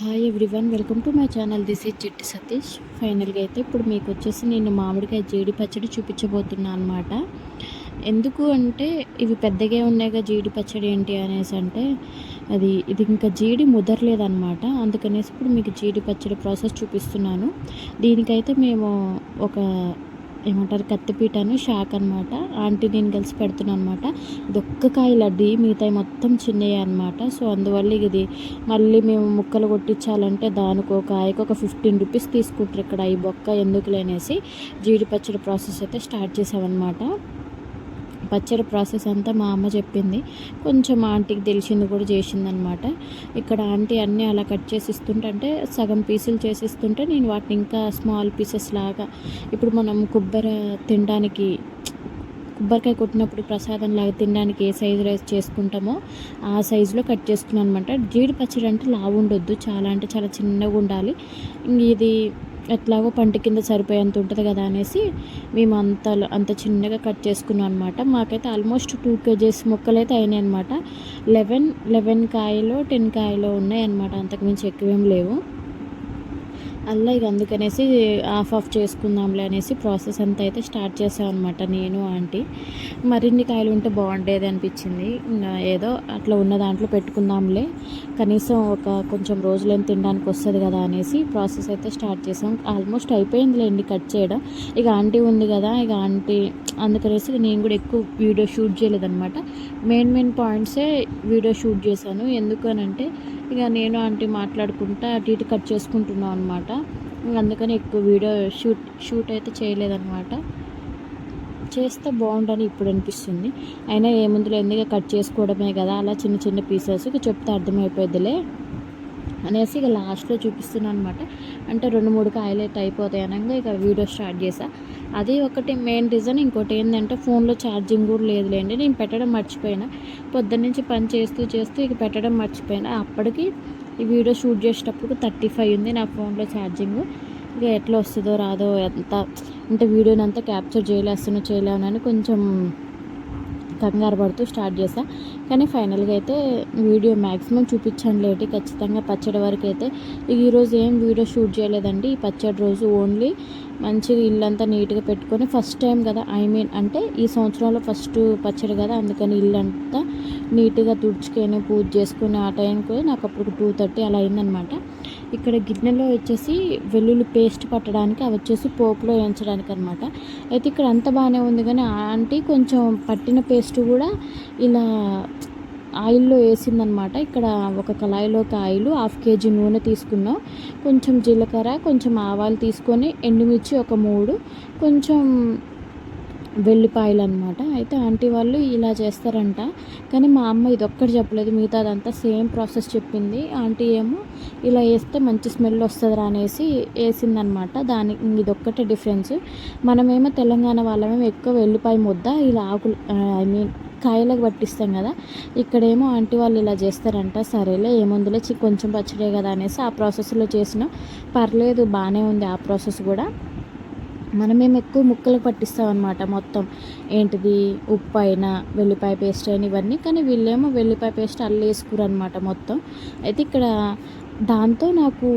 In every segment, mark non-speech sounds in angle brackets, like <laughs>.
Hi everyone welcome to my channel this is Chitti Satish ఫైనల్గా అయితే ఇప్పుడు మీకు వచ్చేసి నేను మామిడికాయ జీడి పచ్చడి చూపించబోతున్నా అనమాట ఎందుకు అంటే ఇవి పెద్దగా ఉన్నాయిగా జీడి పచ్చడి ఏంటి అనేసి అంటే అది ఇది ఇంకా జీడి ముదర్లేదనమాట అందుకనేసి ఇప్పుడు మీకు జీడి పచ్చడి ప్రాసెస్ చూపిస్తున్నాను. దీనికైతే మేము ఒక ఏమంటారు కత్తిపీటను షాక్ అనమాట ఆంటీ నేను కలిసి పెడుతున్నాను అనమాట ఇది ఒక్క కాయ మిగతాయి మొత్తం చిన్నవి అనమాట సో అందువల్ల ఇది మళ్ళీ మేము ముక్కలు కొట్టించాలంటే దానికి ఒక కాయకు ఒక ఫిఫ్టీన్ రూపీస్ తీసుకుంటారు ఇక్కడ ఈ బొక్క ఎందుకు లేనేసి జీడి పచ్చడి ప్రాసెస్ అయితే స్టార్ట్ చేసామన్నమాట. పచ్చడి ప్రాసెస్ అంతా మా అమ్మ చెప్పింది. కొంచెం ఆంటీకి తెలిసింది కూడా చేసిందనమాట. ఇక్కడ ఆంటీ అన్నీ అలా కట్ చేసి ఇస్తుంటే సగం పీసులు చేసి ఇస్తుంటే నేను వాటిని ఇంకా స్మాల్ పీసెస్ లాగా ఇప్పుడు మనం కొబ్బరి తినడానికి కొబ్బరికాయ కొట్టినప్పుడు ప్రసాదం లాగా తినడానికి ఏ సైజు రైస్ చేసుకుంటామో ఆ సైజులో కట్ చేసుకున్నాను అనమాట జీడి పచ్చడి అంటే లావు ఉండొద్దు చాలా అంటే చాలా చిన్నగా ఉండాలి. ఇది ఎట్లాగో పంట కింద సరిపోయేంత ఉంటుంది కదా అనేసి మేము అంత అంత చిన్నగా కట్ చేసుకున్నాం అనమాట మాకైతే ఆల్మోస్ట్ టూ కేజీస్ ముక్కలు అయితే అయినాయి అనమాట లెవెన్ లెవెన్ కాయలు టెన్ కాయలు ఉన్నాయి అనమాట అంతకుమించి ఎక్కువేం లేవు. అలా ఇక అందుకనేసి ఆఫ్ ఆఫ్ చేసుకుందాంలే అనేసి ప్రాసెస్ అంతా అయితే స్టార్ట్ చేసామన్నమాట నేను ఆంటీ. మరిన్ని కాయలు ఉంటే బాగుండేది అనిపించింది. ఏదో అట్లా ఉన్న దాంట్లో పెట్టుకుందాంలే. కనీసం ఒక కొంచెం రోజులేం తినడానికి వస్తుంది కదా అనేసి ప్రాసెస్ అయితే స్టార్ట్ చేసాం ఆల్మోస్ట్ అయిపోయిందిలేండి కట్ చేయడం. ఇక ఆంటీ ఉంది కదా ఇక ఆంటీ అందుకనేసి నేను కూడా ఎక్కువ వీడియో షూట్ చేయలేదన్నమాట. మెయిన్ మెయిన్ పాయింట్సే వీడియో షూట్ చేశాను. ఎందుకనంటే ఇక నేను ఆంటీ మాట్లాడుకుంటా అటు ఇటు కట్ చేసుకుంటున్నాం అనమాట అందుకని ఎక్కువ వీడియో షూట్ షూట్ అయితే చేయలేదన్నమాట. చేస్తే బాగుండని ఇప్పుడు అనిపిస్తుంది. అయినా ఏముందులో ఎందుకు కట్ చేసుకోవడమే కదా అలా చిన్న చిన్న పీసెస్ ఇక చెప్తే అర్థమైపోద్దిలే అనేసి ఇక లాస్ట్లో చూపిస్తున్నాను అనమాట అంటే రెండు మూడు కాయలు అయితే అయిపోతాయి అనగా ఇక వీడియో స్టార్ట్ చేసా అది ఒకటి మెయిన్ రీజన్. ఇంకోటి ఏంటంటే ఫోన్లో ఛార్జింగ్ కూడా లేదులేండి. నేను పెట్టడం మర్చిపోయినా. పొద్దున్నుంచి పని చేస్తూ చేస్తూ ఇక పెట్టడం మర్చిపోయినా. అప్పటికి ఈ వీడియో షూట్ చేసేటప్పుడు థర్టీ ఫైవ్ ఉంది నా ఫోన్లో ఛార్జింగ్. ఇక ఎట్లా వస్తుందో రాదో ఎంత అంటే వీడియోని అంతా క్యాప్చర్ చేయలేస్తున్నా చేయలేనని కొంచెం కంగారు పడుతూ స్టార్ట్ చేశా. కానీ ఫైనల్గా అయితే వీడియో మ్యాక్సిమం చూపించండి లేటి ఖచ్చితంగా పచ్చడి వరకు అయితే. ఈరోజు ఏం వీడియో షూట్ చేయలేదండి. ఈ పచ్చడి రోజు ఓన్లీ మంచిగా ఇల్లంతా నీట్గా పెట్టుకొని ఫస్ట్ టైం కదా ఐ మీన్ అంటే ఈ సంవత్సరంలో ఫస్ట్ పచ్చడి కదా అందుకని ఇల్లంతా నీట్గా తుడుచుకొని పూజ చేసుకుని ఆ టైంకి నాకు అప్పుడు టూ థర్టీ అలా అయిందనమాట. ఇక్కడ గిన్నెలో వచ్చేసి వెల్లుల్లి పేస్ట్ పట్టడానికి అవి వచ్చేసి పోపులో వేయించడానికి అనమాట అయితే ఇక్కడ అంత బాగానే ఉంది కానీ ఆంటీ కొంచెం పట్టిన పేస్ట్ కూడా ఇలా ఆయిల్లో వేసిందనమాట ఇక్కడ ఒక కళాయిలోకి ఆయిల్ హాఫ్ కేజీ నూనె తీసుకున్నాం. కొంచెం జీలకర్ర కొంచెం ఆవాలు తీసుకొని ఎండుమిర్చి ఒక మూడు కొంచెం వెల్లిపాయలు అనమాట అయితే ఆంటీ వాళ్ళు ఇలా చేస్తారంట. కానీ మా అమ్మ ఇది ఒక్కటి చెప్పలేదు. మిగతా అదంతా సేమ్ ప్రాసెస్ చెప్పింది. ఆంటీ ఏమో ఇలా వేస్తే మంచి స్మెల్ వస్తుంది అనేసి వేసిందనమాట దానికి ఇది ఒక్కటే డిఫరెన్స్. మనమేమో తెలంగాణ వాళ్ళమేమో ఎక్కువ వెల్లిపాయ ముద్ద ఇలా ఆకులు ఐ మీన్ కాయలకు పట్టిస్తాం కదా. ఇక్కడేమో ఆంటీ వాళ్ళు ఇలా చేస్తారంట. సరేలే ఏముందులే కొంచెం పచ్చడే కదా అనేసి ఆ ప్రాసెస్లో చేసిన. పర్లేదు బాగానే ఉంది ఆ ప్రాసెస్ కూడా. మనమేం ఎక్కువ ముక్కలు పట్టిస్తాం అనమాట మొత్తం. ఏంటిది? ఉప్పు అయినా వెల్లిపాయ పేస్ట్ అయినా ఇవన్నీ. కానీ వీళ్ళేమో వెల్లిపాయ పేస్ట్ అల్లేసుకురు అనమాట మొత్తం. అయితే ఇక్కడ దాంతో నాకు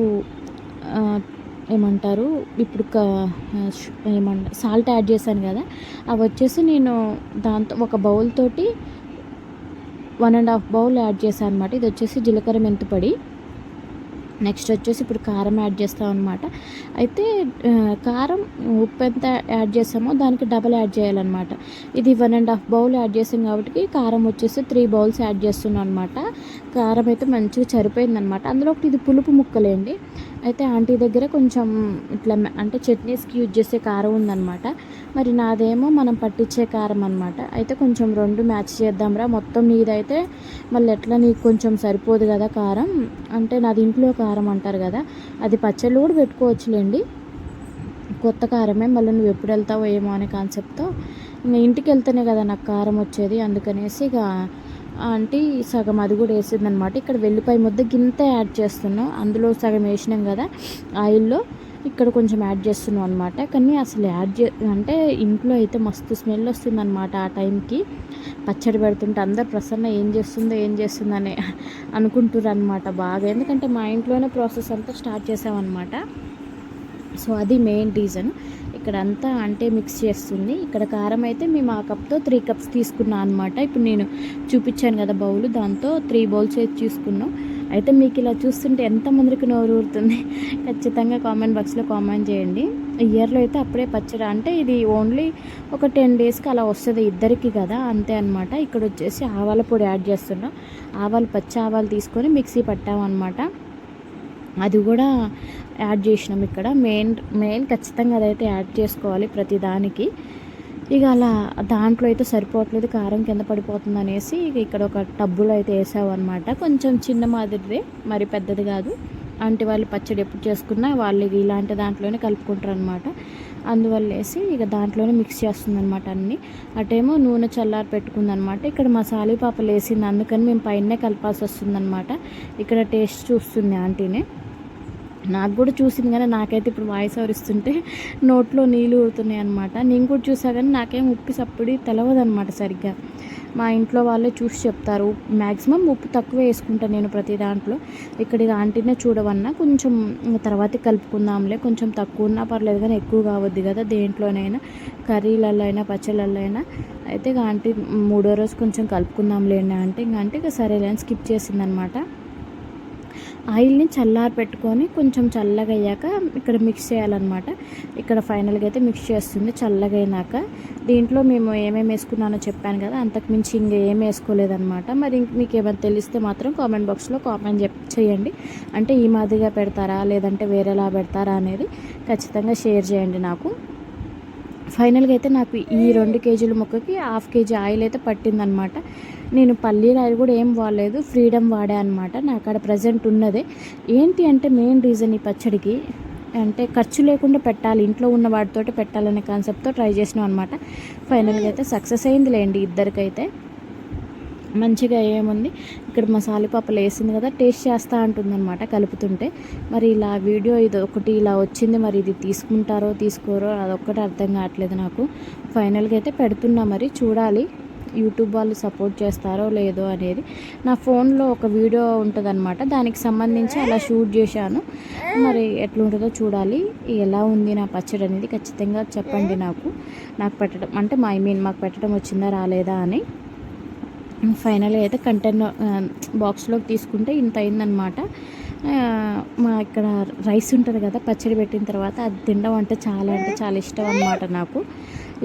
ఏమంటారు? ఇప్పుడు ఏమంట సాల్ట్ యాడ్ చేశాను కదా. అవి వచ్చేసి నేను దాంతో ఒక బౌల్ తోటి one and half bowl add చేశాను అనమాట ఇది వచ్చేసి జీలకర్ర మెంతుపడి. నెక్స్ట్ వచ్చేసి ఇప్పుడు కారం యాడ్ చేస్తాం అనమాట అయితే కారం ఉప్పు ఎంత యాడ్ చేసామో దానికి డబల్ యాడ్ చేయాలన్నమాట. ఇది one and half bowl add చేసాం కాబట్టి కారం వచ్చేసి త్రీ బౌల్స్ యాడ్ చేస్తున్నాం అనమాట కారం అయితే మంచిగా సరిపోయిందనమాట అందులో ఒకటి ఇది పులుపు ముక్కలేండి. అయితే ఆంటీ దగ్గర కొంచెం ఇట్లా అంటే చట్నీస్కి యూజ్ చేసే కారం ఉందన్నమాట. మరి నాదేమో మనం పట్టించే కారం అనమాట అయితే కొంచెం రెండు మ్యాచ్ చేద్దాంరా మొత్తం నీదైతే మళ్ళీ ఎట్లా నీకు కొంచెం సరిపోదు కదా కారం. అంటే నాది ఇంట్లో కారం అంటారు కదా అది పచ్చళ్ళు కూడా పెట్టుకోవచ్చులేండి. కొత్త కారమే మళ్ళీ నువ్వు ఎప్పుడు వెళ్తావో ఏమో అనే కాన్సెప్ట్తో ఇంకా ఇంటికి వెళ్తేనే కదా నాకు కారం వచ్చేది అందుకనేసి ఇక అంటే సగం అది కూడా వేసింది అనమాట ఇక్కడ వెల్లిపాయ ముద్ద గింత యాడ్ చేస్తున్నాం. అందులో సగం వేసినాం కదా ఆయిల్లో ఇక్కడ కొంచెం యాడ్ చేస్తున్నాం అనమాట కానీ అసలు యాడ్ చే అంటే ఇంట్లో అయితే మస్తు స్మెల్ వస్తుంది అనమాట ఆ టైంకి. పచ్చడి పెడుతుంటే అందరు ప్రసన్న ఏం చేస్తుందో ఏం చేస్తుందని అనుకుంటున్నారు అనమాట బాగా. ఎందుకంటే మా ఇంట్లోనే ప్రాసెస్ అంతా స్టార్ట్ చేసామన్నమాట. సో అది మెయిన్ రీజన్ ఇక్కడ అంతా అంటే మిక్స్ చేస్తుంది. ఇక్కడ కారం అయితే మేము ఆ కప్తో త్రీ కప్స్ తీసుకున్నాం అనమాట ఇప్పుడు నేను చూపించాను కదా బౌల్ దాంతో త్రీ బౌల్స్ అయితే తీసుకున్నాం. అయితే మీకు ఇలా చూస్తుంటే ఎంతమందికి నోరు ఊరుతుంది. <laughs> ఖచ్చితంగా కామెంట్ బాక్స్లో కామెంట్ చేయండి. ఇయర్లో అయితే అప్పుడే పచ్చడి అంటే ఇది ఓన్లీ ఒక టెన్ డేస్కి అలా వస్తుంది ఇద్దరికి కదా అంతే అనమాట ఇక్కడ వచ్చేసి ఆవాల పొడి యాడ్ చేస్తున్నాం. ఆవాలు పచ్చి ఆవాలు తీసుకొని మిక్సీ పట్టామన్నమాట. అది కూడా యాడ్ చేసినాం ఇక్కడ. మెయిన్ మెయిన్ ఖచ్చితంగా అదైతే యాడ్ చేసుకోవాలి ప్రతి దానికి. ఇక అలా దాంట్లో అయితే సరిపోవట్లేదు కారం కింద పడిపోతుంది అనేసి ఇక ఇక్కడ ఒక టబ్బులో అయితే వేసావు అనమాట కొంచెం చిన్న మాదిరిదే మరి పెద్దది కాదు. అంటే వాళ్ళు పచ్చడి ఎప్పుడు చేసుకున్నా వాళ్ళు ఇలాంటి దాంట్లోనే కలుపుకుంటారు అనమాట అందువల్ల వేసి ఇక దాంట్లోనే మిక్స్ చేస్తుంది అనమాట అన్నీ. అటేమో నూనె చల్లారి పెట్టుకుందనమాట ఇక్కడ మసాలా పాపలు వేసింది అందుకని మేము పైనే కలపాల్సి వస్తుందన్నమాట ఇక్కడ టేస్ట్ చూస్తుంది ఆంటీనే. నాకు కూడా చూసింది కానీ నాకైతే ఇప్పుడు వాయిస్ ఓవర్ ఇస్తుంటే నోట్లో నీళ్ళు ఊరుతున్నాయి అనమాట నేను కూడా చూసా కానీ నాకేం ఉప్పు సప్పుడి తెలవదు అనమాట సరిగ్గా. మా ఇంట్లో వాళ్ళే చూసి చెప్తారు. మ్యాక్సిమం ఉప్పు తక్కువ వేసుకుంటాను నేను ప్రతి దాంట్లో. ఇక్కడ ఆంటీనే చూడవన్నా కొంచెం తర్వాత కలుపుకుందాంలే. కొంచెం తక్కువ ఉన్నా పర్లేదు కానీ ఎక్కువ కావద్దు కదా దేంట్లోనైనా. కర్రీలలో అయినా పచ్చళ్ళల్లో అయినా అయితే ఇక ఆంటీ మూడో రోజు కొంచెం కలుపుకుందాంలే అంటే. ఇంకా అంటే ఇక సరేలే అని స్కిప్ చేసిందనమాట ఆయిల్ని చల్లారి పెట్టుకొని కొంచెం చల్లగా అయ్యాక ఇక్కడ మిక్స్ చేయాలన్నమాట. ఇక్కడ ఫైనల్గా అయితే మిక్స్ చేస్తుంది చల్లగా అయినాక. దీంట్లో మేము ఏమేమి వేసుకున్నానో చెప్పాను కదా అంతకు మించి ఇంకా ఏం వేసుకోలేదన్నమాట. మరి మీకు ఏమైనా తెలిస్తే మాత్రం కామెంట్ బాక్స్లో కామెంట్ చెప్ చేయండి. అంటే ఈ మాదిరిగా పెడతారా లేదంటే వేరేలా పెడతారా అనేది ఖచ్చితంగా షేర్ చేయండి నాకు. ఫైనల్గా అయితే నాకు ఈ రెండు కేజీల మొక్కకి హాఫ్ కేజీ ఆయిల్ అయితే పట్టిందనమాట. నేను పల్లీల ఆయిల్ కూడా ఏం వాడలేదు ఫ్రీడమ్ వాడా అనమాట. నాకు అక్కడ ప్రజెంట్ ఉన్నదే. ఏంటి అంటే మెయిన్ రీజన్ ఈ పచ్చడికి అంటే ఖర్చు లేకుండా పెట్టాలి ఇంట్లో ఉన్న వాటితో పెట్టాలనే కాన్సెప్ట్తో ట్రై చేసినాం అనమాట. ఫైనల్గా అయితే సక్సెస్ అయింది లేండి ఇద్దరికైతే. మంచిగా ఏముంది? ఇక్కడ మసాలా పప్పులు వేసింది కదా టేస్ట్ చేస్తూ ఉంటుందన్నమాట కలుపుతుంటే. మరి ఇలా వీడియో ఇది ఒకటి ఇలా వచ్చింది మరి ఇది తీసుకుంటారో తీసుకోరో అదొక్కటి అర్థం కావట్లేదు నాకు. ఫైనల్గా అయితే పెడుతున్నా మరి చూడాలి యూట్యూబ్ వాళ్ళు సపోర్ట్ చేస్తారో లేదో అనేది. నా ఫోన్లో ఒక వీడియో ఉంటుందన్నమాట దానికి సంబంధించి అలా షూట్ చేశాను. మరి ఎట్లుంటుందో చూడాలి ఎలా ఉంది నా పచ్చడి అనేది ఖచ్చితంగా చెప్పండి నాకు. నాకు పెట్టడం అంటే మా ఐ మీన్ మాకు పెట్టడం వచ్చిందా రాలేదా అని. ఫైనల్గా అయితే కంటైనర్ బాక్స్లోకి తీసుకుంటే ఇంత అయిందనమాట మా ఇక్కడ రైస్ ఉంటుంది కదా పచ్చడి పెట్టిన తర్వాత అది తినడం అంటే చాలా అంటే చాలా ఇష్టం అనమాట నాకు.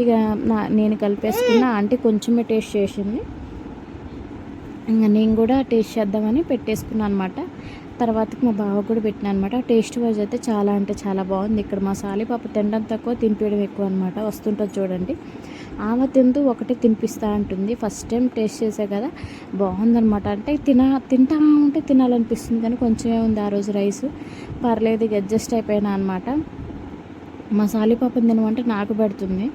ఇక నా నేను కలిపేసుకున్న ఆంటీ కొంచెమే టేస్ట్ చేసింది. ఇంకా నేను కూడా టేస్ట్ చేద్దామని పెట్టేసుకున్నాను అనమాట తర్వాతకి మా బావ కూడా పెట్టిన అనమాట టేస్ట్ వైజ్ అయితే చాలా అంటే చాలా బాగుంది. ఇక్కడ మా సాలిపాప తినడం తక్కువ తినిపించడం ఎక్కువ అనమాట వస్తుంటుంది చూడండి. ఆమె తింటూ ఒకటి తినిపిస్తూ ఉంటుంది ఫస్ట్ టైం టేస్ట్ చేసే కదా బాగుందనమాట అంటే తిన తింటా ఉంటే తినాలనిపిస్తుంది కానీ కొంచెమే ఉంది ఆ రోజు రైస్. పర్లేదు అడ్జస్ట్ అయిపోయినా అనమాట మసాలి పాపం తినమంటే నాకు పెడుతుంది.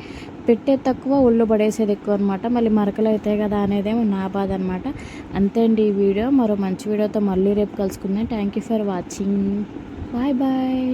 పెట్టే తక్కువ ఒళ్ళు పడేసేది ఎక్కువ అనమాట మళ్ళీ మరకలు అవుతాయి కదా అనేదేమో నా బాధ అనమాట అంతే అండి ఈ వీడియో. మరో మంచి వీడియోతో మళ్ళీ రేపు కలుసుకుందాం. Thank you for watching bye bye